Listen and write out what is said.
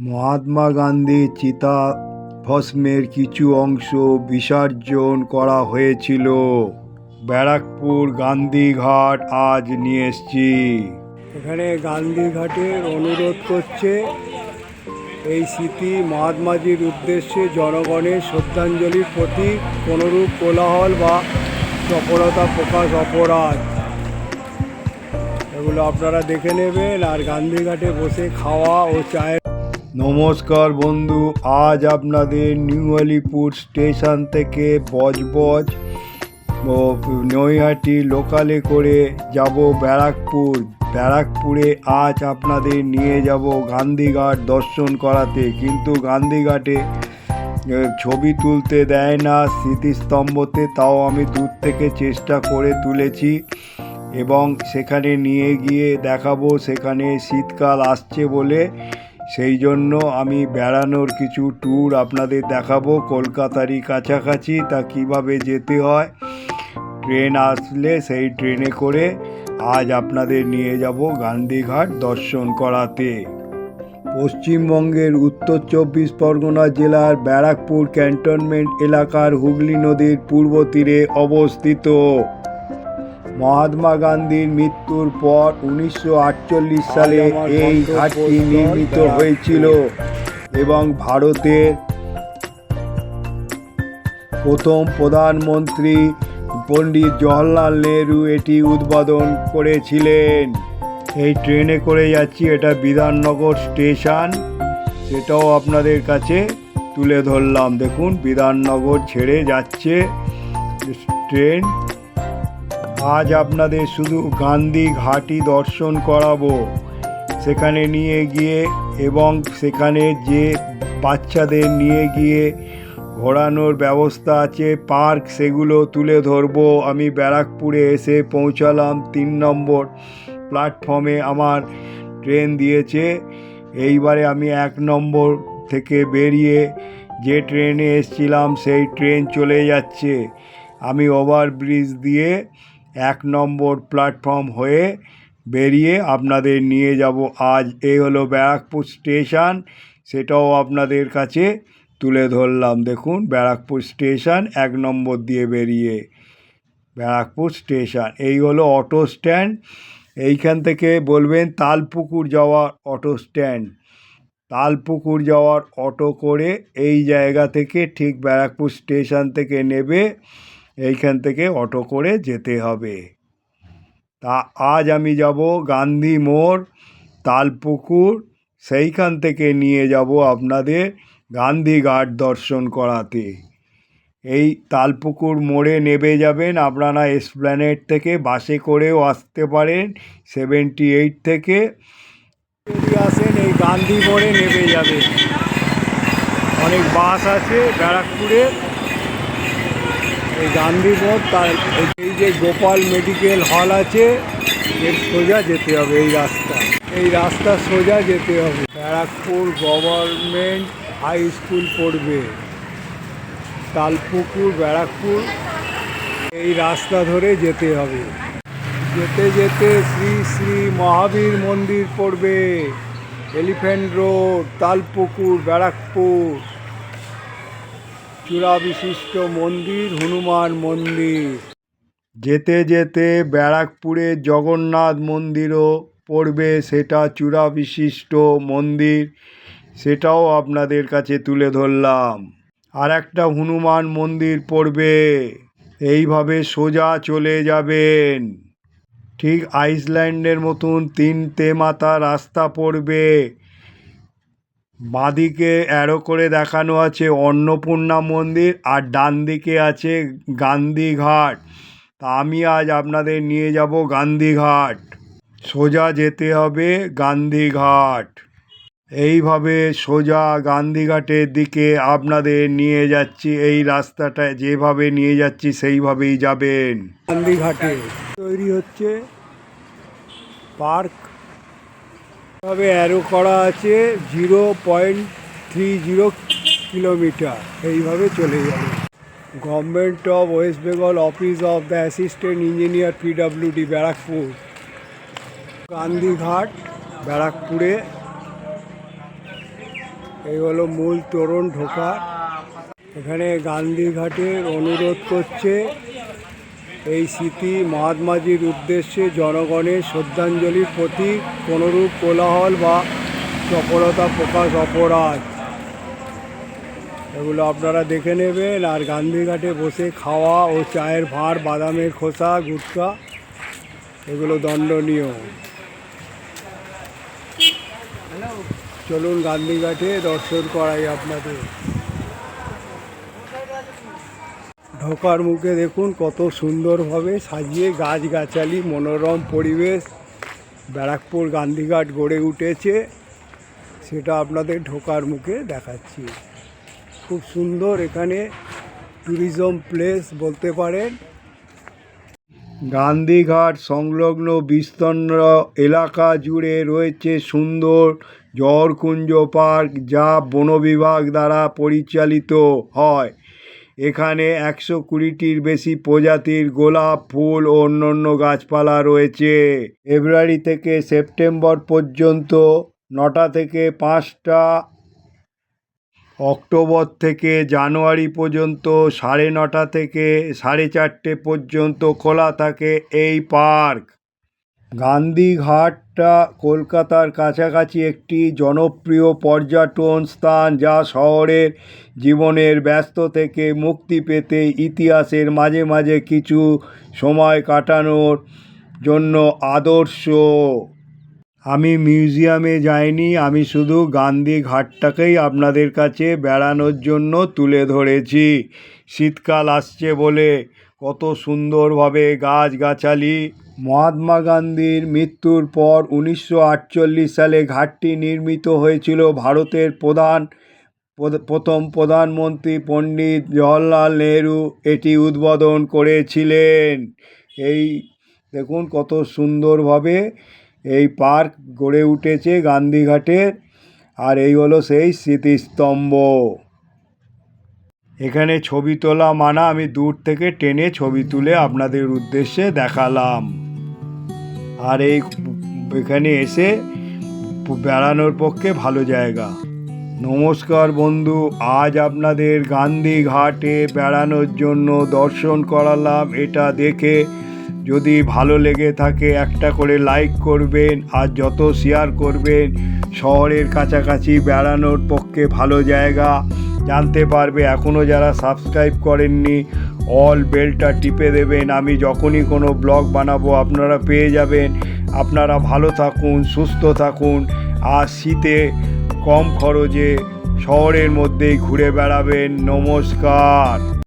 মহাত্মা গান্ধী চিতা ভস্মের কিছু অংশ বিসর্জন করা হয়েছিল। ব্যারাকপুর গান্ধীঘাট আজ নিয়ে এসছি। এখানে গান্ধীঘাটের অনুরোধ করছে এই স্মৃতি মহাত্মাজির উদ্দেশ্যে জনগণের শ্রদ্ধাঞ্জলির প্রতি কোনোরূপ কোলাহল বা চপলতা প্রকাশ অপরাধ। এগুলো আপনারা দেখে নেবেন আর গান্ধীঘাটে বসে খাওয়া ও চায়ের নমস্কার বন্ধু, আজ আপনাদের নিউ আলিপুর স্টেশন থেকে বজবজ নৈহাটি লোকালে করে যাব ব্যারাকপুর। ব্যারাকপুরে আজ আপনাদের নিয়ে যাব গান্ধীঘাট দর্শন করাতে। কিন্তু গান্ধীঘাটে ছবি তুলতে দেয় না, স্মৃতিস্তম্ভতে, তাও আমি দূর থেকে চেষ্টা করে তুলেছি এবং সেখানে নিয়ে গিয়ে দেখাবো, সেখানে শীতকাল আসছে বলে সেই জন্য আমি বেড়ানোর কিছু ট্যুর আপনাদের দেখাবো। কলকাতারই কাছাকাছি, তা কীভাবে যেতে হয়? ট্রেন আসলে সেই ট্রেনে করে আজ আপনাদের নিয়ে যাব গান্ধীঘাট দর্শন করাতে। পশ্চিমবঙ্গের উত্তর চব্বিশ পরগনা জেলার ব্যারাকপুর ক্যান্টনমেন্ট এলাকার হুগলি নদীর পূর্ব তীরে অবস্থিত। মহাত্মা গান্ধীর মৃত্যুর পর উনিশশো আটচল্লিশ সালে এই ঘাটটি নির্মিত হয়েছিল এবং ভারতের প্রথম প্রধানমন্ত্রী পণ্ডিত জওহরলাল নেহরু এটি উদ্বোধন করেছিলেন। এই ট্রেনে করে যাচ্ছি এটা বিধাননগর স্টেশন। সেটাও আপনাদের কাছে তুলে ধরলাম। দেখুন বিধাননগর ছেড়ে যাচ্ছে ট্রেন। আজ আপনাদের শুধু গান্ধী ঘাটি দর্শন করাবো। সেখানে নিয়ে গিয়ে এবং সেখানে যে বাচ্চাদের নিয়ে গিয়ে ঘোরানোর ব্যবস্থা আছে, পার্ক সেগুলো তুলে ধরবো। আমি ব্যারাকপুরে এসে পৌঁছালাম তিন নম্বর প্ল্যাটফর্মে। আমার ট্রেন দিয়েছে। এইবারে আমি এক নম্বর থেকে বেরিয়ে যে ট্রেনে এসছিলাম, সেই ট্রেন চলে যাচ্ছে। আমি ওভারব্রিজ দিয়ে এক নম্বর প্ল্যাটফর্ম হয়ে বেরিয়ে আপনাদের নিয়ে যাব। আজ এই হলো ব্যারাকপুর স্টেশন। সেটাও আপনাদের কাছে তুলে ধরলাম। দেখুন, ব্যারাকপুর স্টেশন এক নম্বর দিয়ে বেরিয়ে। ব্যারাকপুর স্টেশন, এই হলো অটো স্ট্যান্ড। এইখান থেকে বলবেন তালপুকুর যাওয়ার অটো স্ট্যান্ড। তালপুকুর যাওয়ার অটো করে এই জায়গা থেকে ঠিক ব্যারাকপুর স্টেশন থেকে নেবে। এইখান থেকে অটো করে যেতে হবে। তা আজ আমি যাব গান্ধী মোড়, তালপুকুর, সেইখান থেকে নিয়ে যাব আপনাদের গান্ধীঘাট দর্শন করাতে। এই তালপুকুর মোড়ে নেবে যাবেন আপনারা এসপ্ল্যানেড থেকে, বাসে করেও আসতে পারেন, সেভেন্টি এইট থেকে। যদি আসেন, এই গান্ধী মোড়ে নেবে যাবেন। অনেক বাস আছে ব্যারাকপুরে। এই গান্ধী মোড় তার এই যে গোপাল মেডিকেল হল আছে এর সোজা যেতে হবে এই রাস্তা। এই রাস্তা সোজা যেতে হবে। ব্যারাকপুর গভর্নমেন্ট হাই স্কুল পড়বে। তালপুকুর, ব্যারাকপুর, এই রাস্তা ধরে যেতে হবে। যেতে যেতে শ্রী শ্রী মহাবীর মন্দির পড়বে। Elephant Road, Talpukur, Barrackpore. চূড়া বিশিষ্ট মন্দির, হনুমান মন্দির। যেতে যেতে ব্যারাকপুরে জগন্নাথ মন্দিরও পড়বে সেটা চূড়া বিশিষ্ট মন্দির, সেটাও আপনাদের কাছে তুলে ধরলাম। আর একটা হনুমান মন্দির পড়বে, এইভাবে সোজা চলে যাবেন। ঠিক আইসল্যান্ডের মতন তিনটে মাথা রাস্তা পড়বে। বাঁদিকে অ্যারো করে দেখানো আছে অন্নপূর্ণা মন্দির আর ডান দিকে আছে গান্ধীঘাট তা আমি আজ আপনাদের নিয়ে যাব গান্ধীঘাট সোজা যেতে হবে গান্ধীঘাট এইভাবে সোজা গান্ধীঘাটের দিকে আপনাদের নিয়ে যাচ্ছি, এই রাস্তাটা যেভাবে নিয়ে যাচ্ছি সেইভাবেই যাবেন। গান্ধীঘাটে তৈরি হচ্ছে পার্ক তবে অ্যারো করা আছে zero point three zero kilometre এইভাবে চলে যাবে। Government of West Bengal office of the assistant engineer PWD Barrackpore Gandhighat ব্যারাকপুরে এই হলো মূল তোরণ ঢোকা এখানে গান্ধীঘাটের অনুরোধ করছে। এই স্মৃতি মহাত্মাজির উদ্দেশ্যে জনগণের শ্রদ্ধাঞ্জলির প্রতি কোনোরূপ কোলাহল বা চপলতা প্রকাশ অপরাধ। এগুলো আপনারা দেখে নেবেন আর গান্ধীঘাটে বসে খাওয়া ও চায়ের ভাঁড় বাদামের খোসা, গুটকা, এগুলো দণ্ডনীয়। চলুন গান্ধীঘাটে দর্শন করাই আপনাদের। ঢোকার মুখে দেখুন কত সুন্দরভাবে সাজিয়ে গাছগাছালি, মনোরম পরিবেশ। ব্যারাকপুর গান্ধীঘাট গড়ে উঠেছে, সেটা আপনাদের ঢোকার মুখে দেখাচ্ছি। খুব সুন্দর এখানে ট্যুরিজম প্লেস বলতে পারেন। গান্ধীঘাট সংলগ্ন বিস্তীর্ণ এলাকা জুড়ে রয়েছে সুন্দর জহরকুঞ্জ পার্ক, যা বন বিভাগ দ্বারা পরিচালিত হয়। এখানে একশো কুড়িটির বেশি প্রজাতির গোলাপ ফুল ও অন্যান্য গাছপালা রয়েছে। ফেব্রুয়ারি থেকে সেপ্টেম্বর পর্যন্ত নটা থেকে পাঁচটা, অক্টোবর থেকে জানুয়ারি পর্যন্ত সাড়ে নটা থেকে সাড়ে চারটে পর্যন্ত খোলা থাকে এই পার্ক। গান্ধীঘাটটা কলকাতার কাছাকাছি একটি জনপ্রিয় পর্যটন স্থান যা শহরের জীবনের ব্যস্ত থেকে মুক্তি পেতে ইতিহাসের মাঝে মাঝে কিছু সময় কাটানোর জন্য আদর্শ। আমি মিউজিয়ামে যাইনি, আমি শুধু গান্ধী ঘাটটাকেই আপনাদের কাছে বেড়ানোর জন্য তুলে ধরেছি। শীতকাল আসছে বলে কত সুন্দরভাবে গাছগাছালি। মহাত্মা গান্ধীর মৃত্যুর পর উনিশশো আটচল্লিশ সালে ঘাটটি নির্মিত হয়েছিল ভারতের প্রধান প্রধ- প্রথম প্রধানমন্ত্রী পণ্ডিত জওহরলাল নেহরু। এটি উদ্বোধন করেছিলেন। এই, দেখুন কত সুন্দরভাবে এই পার্ক গড়ে উঠেছে গান্ধীঘাটের। আর এই হলো সেই স্মৃতিস্তম্ভ। এখানে ছবি তোলা মানা আমি দূর থেকে টেনে ছবি তুলে আপনাদের উদ্দেশ্যে দেখালাম। আর এই এখানে এসে বেড়ানোর পক্ষে ভালো জায়গা। নমস্কার বন্ধু, আজ আপনাদের গান্ধী ঘাটে বেড়ানোর জন্য দর্শন করালাম। এটা দেখে যদি ভালো লেগে থাকে একটা করে লাইক করবেন, আর যত শেয়ার করবেন, শহরের কাছাকাছি বেড়ানোর পক্ষে ভালো জায়গা। জানতে পারবে। এখনও যারা সাবস্ক্রাইব করেননি অল বেলটা টিপে দেবেন। আমি যখনই কোনো ব্লগ বানাবো, আপনারা পেয়ে যাবেন। আপনারা ভালো থাকুন, সুস্থ থাকুন। আর শীতে কম খরচে শহরের মধ্যেই ঘুরে বেড়াবেন। নমস্কার।